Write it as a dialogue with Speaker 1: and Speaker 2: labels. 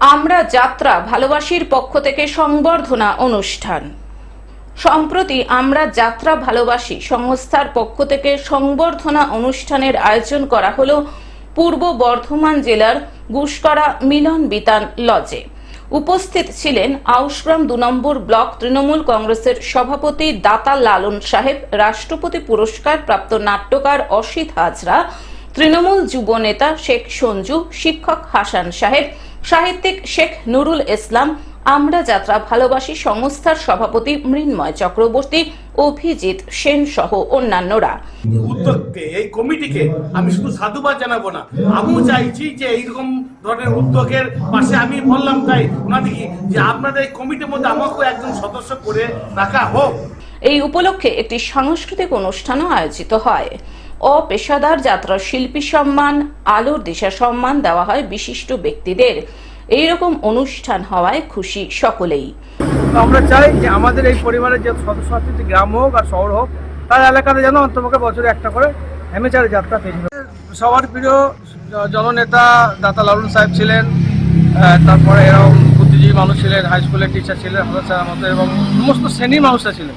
Speaker 1: আমরা যাত্রা ভালোবাসির পক্ষ থেকে সংবর্ধনা অনুষ্ঠান। সম্প্রতি আমরা যাত্রা ভালোবাসি সংস্থার পক্ষ থেকে সংবর্ধনা অনুষ্ঠানের আয়োজন করা হলো পূর্ব বর্ধমান জেলার গুসকরা মিলন বিতান লজে। উপস্থিত ছিলেন আউসগ্রাম দু নম্বর ব্লক তৃণমূল কংগ্রেসের সভাপতি দাতা লালন সাহেব, রাষ্ট্রপতি পুরস্কার প্রাপ্ত নাট্যকার অসিত হাজরা, তৃণমূল যুব নেতা শেখ সঞ্জু, শিক্ষক হাসান সাহেব সাহিত্যিক শেখ নুরুল ইসলাম, আমরা যাত্রা ভালোবাসি সংস্থার সভাপতি মৃন্ময় চক্রবর্তী, অভিজিৎ সেন সহ অন্যান্যরা।
Speaker 2: উদ্যোগকে, এই কমিটিকে আমি শুধু সাধুবাদ জানাব না, আমিও চাইছি যে এইরকম ধরনের উদ্যোগের পাশে আমি বললাম তাই ওনাদিকে যে আপনাদের এই কমিটির মধ্যে আমাকেও একজন সদস্য করে রাখা হোক।
Speaker 1: এই উপলক্ষে একটি সাংস্কৃতিক অনুষ্ঠানও আয়োজিত হয়। অপেশাদার যাত্রা শিল্পী সম্মান আলোর দিশা সম্মান দেওয়া হয় বিশিষ্ট ব্যক্তিদের। এইরকম অনুষ্ঠান হওয়ায় খুশি সকলেই।
Speaker 3: তো আমরা চাই যে আমাদের এই পরিবারের যে সদস্য আছে গ্রাম হোক আর শহর হোক তার এলাকাতে যেন অন্তপক্ষে বছরে একটা করে হেমেচারে যাত্রা পেয়ে সবার প্রিয় জননেতা দাতা লালুন সাহেব ছিলেন তারপরে এরকম বুদ্ধিজীবী মানুষ ছিলেন হাই স্কুলের টিচার ছিলেন হাজার স্যার আমাদের এবং সমস্ত শ্রেণির মানুষরা ছিলেন।